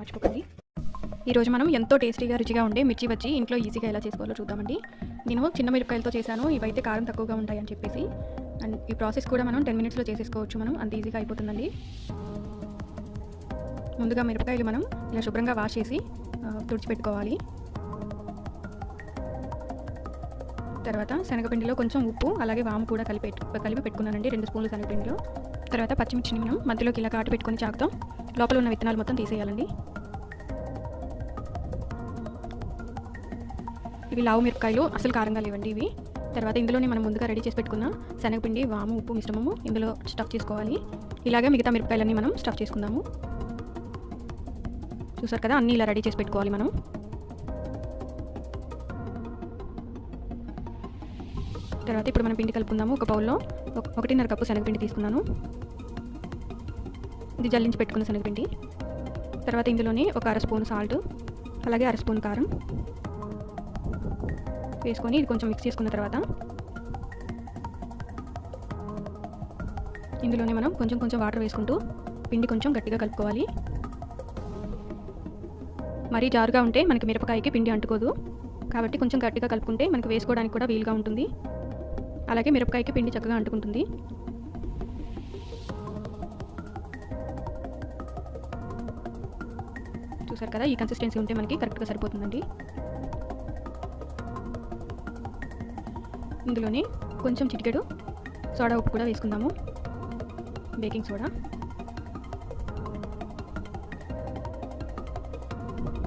మర్చిపోకండి. ఈరోజు మనం ఎంతో టేస్టీగా రుచిగా ఉండే మిర్చి వచ్చి ఇంట్లో ఈజీగా ఎలా చేసుకోవాలో చూద్దామండి. నేను చిన్న మిరపకాయలతో చేశాను ఇవైతే కారం తక్కువగా ఉంటాయని చెప్పేసి. అండ్ ఈ ప్రాసెస్ కూడా మనం టెన్ మినిట్స్లో చేసేసుకోవచ్చు మనం అంత ఈజీగా అయిపోతుందండి. ముందుగా మిరపకాయలు మనం ఇలా శుభ్రంగా వాష్ చేసి తుడిచిపెట్టుకోవాలి. తర్వాత శనగపిండిలో కొంచెం ఉప్పు అలాగే వాము కూడా కలిపి కలిపి పెట్టుకున్నానండి రెండు స్పూన్లు శనగపిండిలో. తర్వాత పచ్చిమిర్చిని మనం మధ్యలోకి ఇలా కాటు పెట్టుకొని చాకుతాం. లోపల ఉన్న విత్తనాలు మొత్తం తీసేయాలండి. ఇవి లావు మిరపకాయలు అసలు కారంగా లేవండి ఇవి. తర్వాత ఇందులోనే మనం ముందుగా రెడీ చేసి పెట్టుకున్న శనగపిండి వాము ఉప్పు మిశ్రమము ఇందులో స్టఫ్ చేసుకోవాలి. ఇలాగే మిగతా మిరపకాయలన్నీ మనం స్టఫ్ చేసుకుందాము. చూసారు కదా అన్నీ ఇలా రెడీ చేసి పెట్టుకోవాలి మనం. తర్వాత ఇప్పుడు మనం పిండి కలుపుకుందాము ఒక బౌల్లో. ఒకటిన్నర కప్పు శనగపిండి తీసుకున్నాను. ఇది జల్లించి పెట్టుకున్న శనగపిండి. తర్వాత ఇందులోని ఒక అర స్పూన్ సాల్ట్ అలాగే అర స్పూన్ కారం వేసుకొని ఇది కొంచెం మిక్స్ చేసుకున్న తర్వాత ఇందులోనే మనం కొంచెం కొంచెం వాటర్ వేసుకుంటూ పిండి కొంచెం గట్టిగా కలుపుకోవాలి. మరీ జారుగా ఉంటే మనకి మిరపకాయకి పిండి అంటుకోదు. కాబట్టి కొంచెం గట్టిగా కలుపుకుంటే మనకి వేసుకోవడానికి కూడా వీలుగా ఉంటుంది. అలాగే మిరపకాయకి పిండి చక్కగా అంటుకుంటుంది. చూసారు కదా ఈ కన్సిస్టెన్సీ ఉంటే మనకి కరెక్ట్గా సరిపోతుందండి. ఇందులోనే కొంచెం చిటికెడు సోడా ఉప్పు కూడా వేసుకుందాము. Baking soda.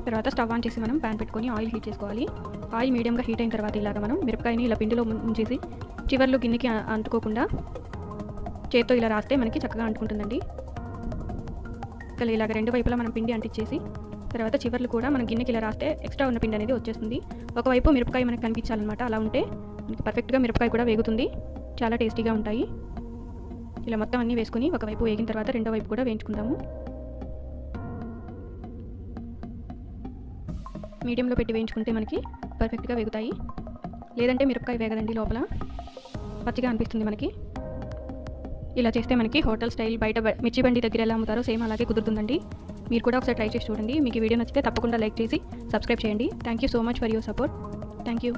తర్వాత స్టవ్ ఆన్ చేసి మనం ప్యాన్ పెట్టుకొని ఆయిల్ హీట్ చేసుకోవాలి. ఆయిల్ మీడియంగా హీట్ అయిన తర్వాత ఇలాగ మనం మిరపకాయని ఇలా పిండిలో ముంచేసి చివర్లో గిన్నెకి అంటుకోకుండా చేత్తో ఇలా రాస్తే మనకి చక్కగా అంటుకుంటుందండి. ఇలా ఇలాగ రెండు వైపులా మనం పిండి అంటించేసి తర్వాత చివర్లు కూడా మనం గిన్నెకి ఇలా రాస్తే ఎక్స్ట్రా ఉన్న పిండి అనేది వచ్చేస్తుంది. ఒకవైపు మిరపకాయ మనకి కనిపించాలన్నమాట అలా ఉంటే మనకి పర్ఫెక్ట్గా మిరపకాయ కూడా వేగుతుంది. చాలా టేస్టీగా ఉంటాయి. ఇలా మొత్తం అన్నీ వేసుకుని ఒకవైపు వేగిన తర్వాత రెండో వైపు కూడా వేయించుకుందాము. మీడియంలో పెట్టి వేయించుకుంటే మనకి పర్ఫెక్ట్గా వేగుతాయి. లేదంటే మిరపకాయ వేగదండి లోపల. పచ్చిగా అనిపిస్తుంది మనకి. ఇలా చేస్తే మనకి హోటల్ స్టైల్ బయట మిర్చి బండి దగ్గర ఎలా అమ్ముతారో సేమ్ అలాగే కుదురుతుందండి. మీరు కూడా ఒకసారి ట్రై చేసి చూడండి. మీకు ఈ వీడియో నచ్చితే తప్పకుండా లైక్ చేసి సబ్స్క్రైబ్ చేయండి. Thank you so much for your support thank you